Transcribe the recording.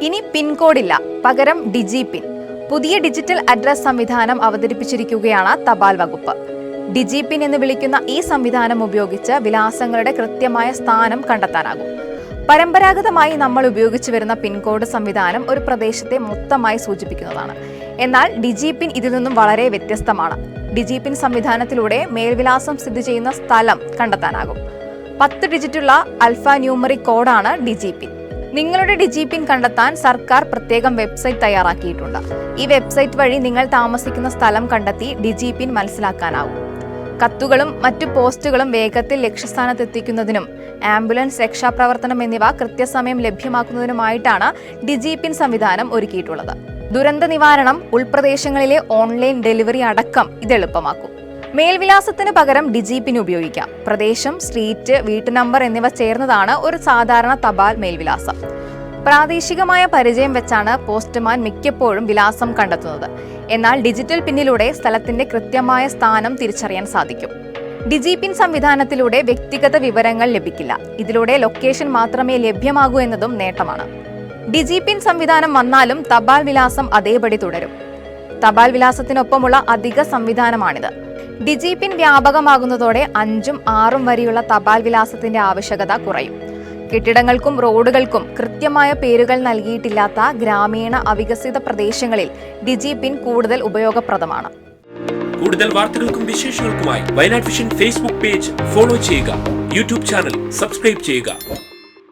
ഇനി പിൻകോഡില്ല പകരം ഡിജി പിൻ. പുതിയ ഡിജിറ്റൽ അഡ്രസ് സംവിധാനം അവതരിപ്പിച്ചിരിക്കുകയാണ് തപാൽ വകുപ്പ്. ഡിജി പിൻ എന്ന് വിളിക്കുന്ന ഈ സംവിധാനം ഉപയോഗിച്ച് വിലാസങ്ങളുടെ കൃത്യമായ സ്ഥാനം കണ്ടെത്താനാകും. പരമ്പരാഗതമായി നമ്മൾ ഉപയോഗിച്ചു വരുന്ന പിൻകോഡ് സംവിധാനം ഒരു പ്രദേശത്തെ മൊത്തമായി സൂചിപ്പിക്കുന്നതാണ്. എന്നാൽ ഡിജി പിൻ ഇതിൽ നിന്നും വളരെ വ്യത്യസ്തമാണ്. ഡിജി പിൻ സംവിധാനത്തിലൂടെ മേൽവിലാസം സ്ഥിതി ചെയ്യുന്ന സ്ഥലം കണ്ടെത്താനാകും. പത്ത് ഡിജിറ്റുള്ള അൽഫ ന്യൂമറിക് കോഡാണ് ഡിജി പിൻ. നിങ്ങളുടെ ഡിജി പിൻ കണ്ടെത്താൻ സർക്കാർ പ്രത്യേകം വെബ്സൈറ്റ് തയ്യാറാക്കിയിട്ടുണ്ട്. ഈ വെബ്സൈറ്റ് വഴി നിങ്ങൾ താമസിക്കുന്ന സ്ഥലം കണ്ടെത്തി ഡിജി പിൻ മനസ്സിലാക്കാനാവും. കത്തുകളും മറ്റു പോസ്റ്റുകളും വേഗത്തിൽ ലക്ഷ്യസ്ഥാനത്ത് എത്തിക്കുന്നതിനും ആംബുലൻസ് രക്ഷാപ്രവർത്തനം എന്നിവ കൃത്യസമയം ലഭ്യമാക്കുന്നതിനുമായിട്ടാണ് ഡിജി പിൻ സംവിധാനം ഒരുക്കിയിട്ടുള്ളത്. ദുരന്ത നിവാരണം ഉൾപ്രദേശങ്ങളിലെ ഓൺലൈൻ ഡെലിവറി അടക്കം ഇത് എളുപ്പമാക്കും. മേൽവിലാസത്തിന് പകരം ഡിജിപിന് ഉപയോഗിക്കാം. പ്രദേശം സ്ട്രീറ്റ് വീട്ടു നമ്പർ എന്നിവ ചേർന്നതാണ് ഒരു സാധാരണ തപാൽ മേൽവിലാസം. പ്രാദേശികമായ പരിചയം വെച്ചാണ് പോസ്റ്റ്മാൻ മിക്കപ്പോഴും വിലാസം കണ്ടെത്തുന്നത്. എന്നാൽ ഡിജിറ്റൽ പിന്നിലൂടെ സ്ഥലത്തിന്റെ കൃത്യമായ സ്ഥാനം തിരിച്ചറിയാൻ സാധിക്കും. ഡിജിപിൻ സംവിധാനത്തിലൂടെ വ്യക്തിഗത വിവരങ്ങൾ ലഭിക്കില്ല. ഇതിലൂടെ ലൊക്കേഷൻ മാത്രമേ ലഭ്യമാകൂ എന്നതും നേട്ടമാണ്. ഡിജിപിൻ സംവിധാനം വന്നാലും തപാൽ വിലാസം അതേപടി തുടരും. തപാൽ വിലാസത്തിനൊപ്പമുള്ള അധിക സംവിധാനമാണിത്. ഡിജി പിൻ വ്യാപകമാകുന്നതോടെ അഞ്ചും ആറും വരെയുള്ള തപാൽ വിലാസത്തിന്റെ ആവശ്യകത കുറയും. കെട്ടിടങ്ങൾക്കും റോഡുകൾക്കും കൃത്യമായ പേരുകൾ നൽകിയിട്ടില്ലാത്ത ഗ്രാമീണ അവികസിത പ്രദേശങ്ങളിൽ ഡിജിപിൻ കൂടുതൽ ഉപയോഗപ്രദമാണ്. കൂടുതൽ വാർത്തകൾക്കും വിശേഷങ്ങൾക്കുമായി Wayanad vision Facebook page follow ചെയ്യുക. യൂട്യൂബ് ചാനൽ സബ്സ്ക്രൈബ് ചെയ്യുക.